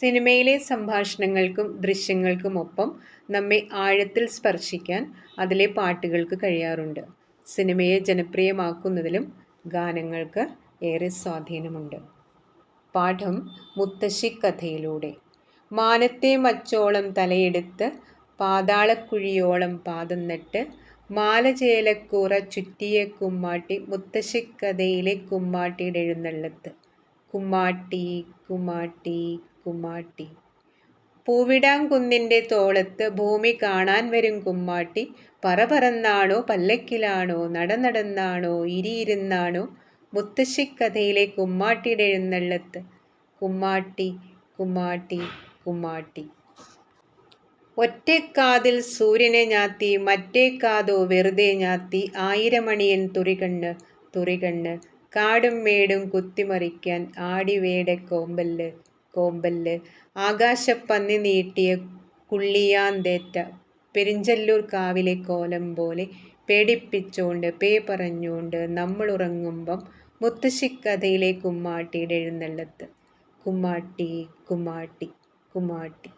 സിനിമയിലെ സംഭാഷണങ്ങൾക്കും ദൃശ്യങ്ങൾക്കുമൊപ്പം നമ്മെ ആഴത്തിൽ സ്പർശിക്കാൻ അതിലെ പാട്ടുകൾക്ക് കഴിയാറുണ്ട്. സിനിമയെ ജനപ്രിയമാക്കുന്നതിലും ഗാനങ്ങൾക്ക് ഏറെ സ്വാധീനമുണ്ട്. പാഠം മുത്തശ്ശി കഥയിലൂടെ മാനത്തെ മച്ചോളം തലയെടുത്ത് പാതാളക്കുഴിയോളം പാദം നട്ട് മാലചേലക്കൂറ ചുറ്റിയ കുമ്മാട്ടി മുത്തശ്ശിക്കഥയിലെ കുമ്മാട്ടിയുടെ എഴുന്നള്ളത്ത്. കുമ്മാട്ടി കുമ്മാട്ടി കുമ്മാട്ടി പൂവിടാംകുന്നിന്റെ തോളത്ത് ഭൂമി കാണാൻ വരും കുമ്മാട്ടി. പറ പറന്നാണോ പല്ലക്കിലാണോ നട നടന്നാണോ ഇരിയിരുന്നാണോ മുത്തശ്ശിക്കഥയിലെ കുമ്മാട്ടിയുടെ എഴുന്നള്ളത്ത്. കുമ്മാട്ടി കുമ്മാട്ടി കുമ്മാട്ടി. ഒറ്റക്കാതിൽ സൂര്യനെ ഞാത്തി മറ്റേ കാതോ വെറുതെ ഞാത്തി. ആയിരമണിയൻ തുറികണ്ണ് തുറികണ്ണ് കാടും മേടും കുത്തിമറിക്കാൻ ആടിവേടെ കോമ്പല്ല് കോമ്പല്ല്. ആകാശപ്പന്നി നീട്ടിയ കുള്ളിയാന്തേറ്റ പെരിഞ്ചല്ലൂർ കാവിലെ കോലം പോലെ പേടിപ്പിച്ചോണ്ട് പേ പറഞ്ഞോണ്ട് നമ്മളുറങ്ങുമ്പം മുത്തശ്ശിക്കഥയിലെ കുമ്മാട്ടിയുടെ എഴുന്നള്ളത്ത്. കുമ്മാട്ടി കുമ്മാട്ടി കുമ്മാട്ടി.